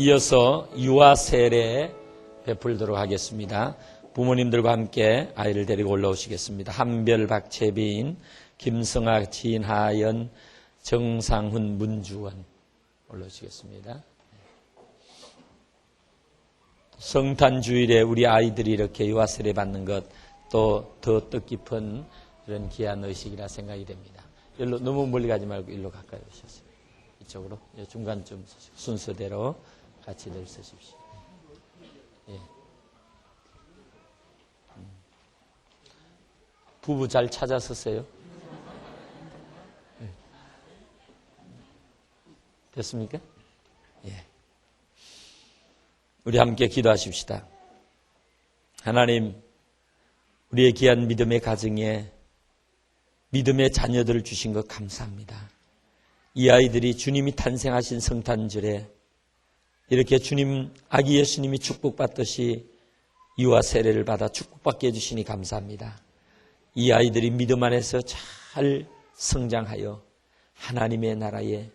이어서 유아 세례 베풀도록 하겠습니다. 부모님들과 함께 아이를 데리고 올라오시겠습니다. 한별, 박채빈, 김성아, 진하연, 정상훈, 문주원 올라오시겠습니다. 성탄 주일에 우리 아이들이 이렇게 유아 세례 받는 것 또 더 뜻깊은 이런 귀한 의식이라 생각이 됩니다. 일로 너무 멀리 가지 말고 일로 가까이 오셨어요. 이쪽으로 중간 좀 서시고 순서대로 같이 늘 서십시오. 예. 음. 부부 잘 찾았었어요? 예. 됐습니까? 예. 우리 함께 기도하십시다. 하나님, 우리의 귀한 믿음의 가정에 믿음의 자녀들을 주신 것 감사합니다. 이 아이들이 주님이 탄생하신 성탄절에 이렇게 주님, 아기 예수님이 축복받듯이 이와 세례를 받아 축복받게 해주시니 감사합니다. 이 아이들이 믿음 안에서 잘 성장하여 하나님의 나라에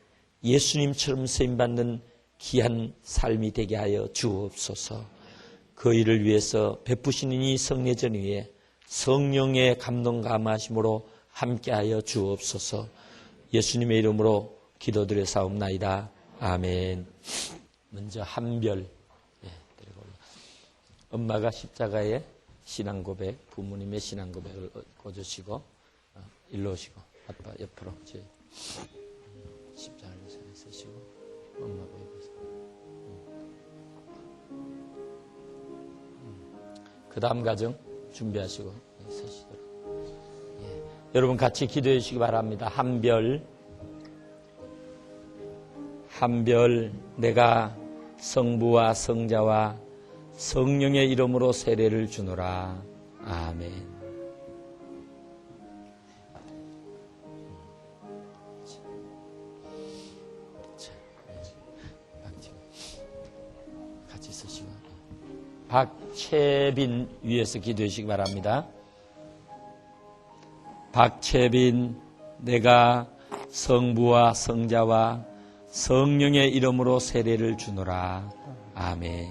예수님처럼 쓰임받는 귀한 삶이 되게 하여 주옵소서 그 일을 위해서 베푸시는 이 성례전 위에 성령의 감동 감하심으로 함께하여 주옵소서. 예수님의 이름으로 기도드려 사옵나이다. 아멘. 먼저 한별. 예, 그리고 엄마가 십자가의 신앙 고백, 부모님의 신앙 고백을 꽂으시고 어, 일로 오시고 아빠 옆으로 제 십자가를 쓰시고 엄마 보이고 그 다음 과정 준비하시고 서시도록. 예. 여러분 같이 기도해 주시기 바랍니다. 한별, 한별, 내가 성부와 성자와 성령의 이름으로 세례를 주노라. 아멘. 같이 쓰시고. 박채빈 위에서 기도해 주시기 바랍니다. 박채빈 내가 성부와 성자와 성령의 이름으로 세례를 주노라. 아멘.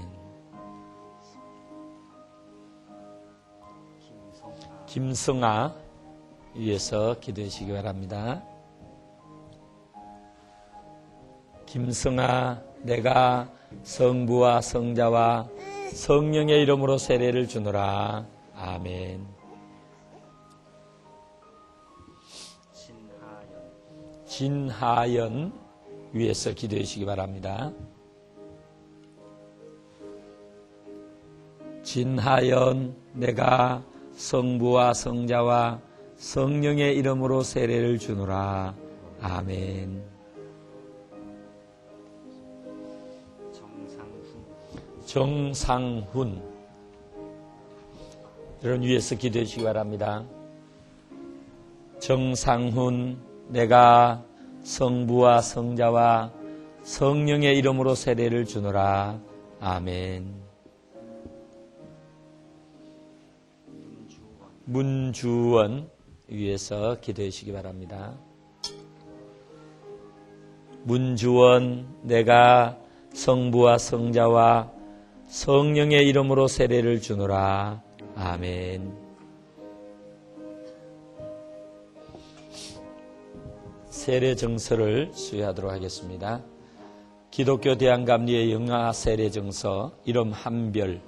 김성아 위에서 기도해 주시기 바랍니다. 김성아 내가 성부와 성자와 성령의 이름으로 세례를 주노라. 아멘. 진하연 위에서 기도해 주시기 바랍니다. 진하연 내가 성부와 성자와 성령의 이름으로 세례를 주노라. 아멘. 정상훈 이런 위에서 기도해 주시기 바랍니다. 정상훈 내가 성부와 성자와 성령의 이름으로 세례를 주노라. 아멘. 문주원 위에서 기도해 주시기 바랍니다. 문주원 내가 성부와 성자와 성령의 이름으로 세례를 주노라. 아멘. 세례 정서를 수여하도록 하겠습니다. 기독교 대한감리의 영아 세례 정서 이름 한별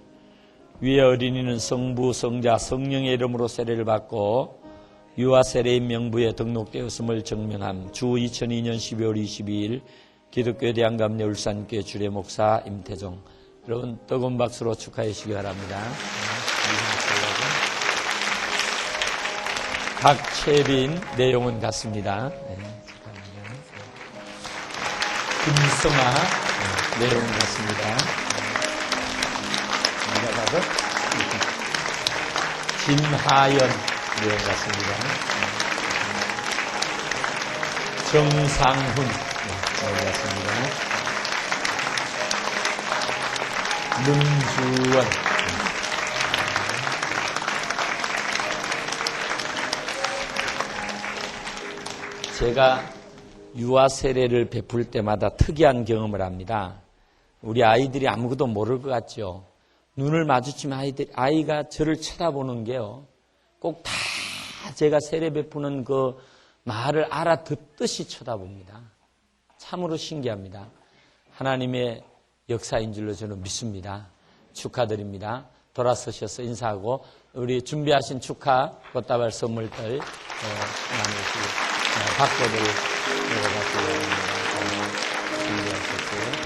위에 어린이는 성부, 성자, 성령의 이름으로 세례를 받고 유아 세례인 명부에 등록되었음을 증명함 주 2002년 12월 22일 기독교 대한감리 울산교회 주례 목사 임태종 여러분 뜨거운 박수로 축하해 주시기 바랍니다. 박채빈 내용은 같습니다. 네, 김성아 네, 내용은 같습니다. 김하연 내용 같습니다. 정상훈 내용 같습니다. 문주원 제가 유아 세례를 베풀 때마다 특이한 경험을 합니다. 우리 아이들이 아무것도 모를 것 같죠. 눈을 마주치면 아이들, 아이가 저를 쳐다보는 게요. 꼭 다 제가 세례 베푸는 그 말을 알아듣듯이 쳐다봅니다. 참으로 신기합니다. 하나님의 역사인 줄로 저는 믿습니다. 축하드립니다. 돌아서셔서 인사하고 우리 준비하신 축하 꽃다발 선물들 어, 어, 박수를 내려가시기 바랍니다. 준비하셨고요.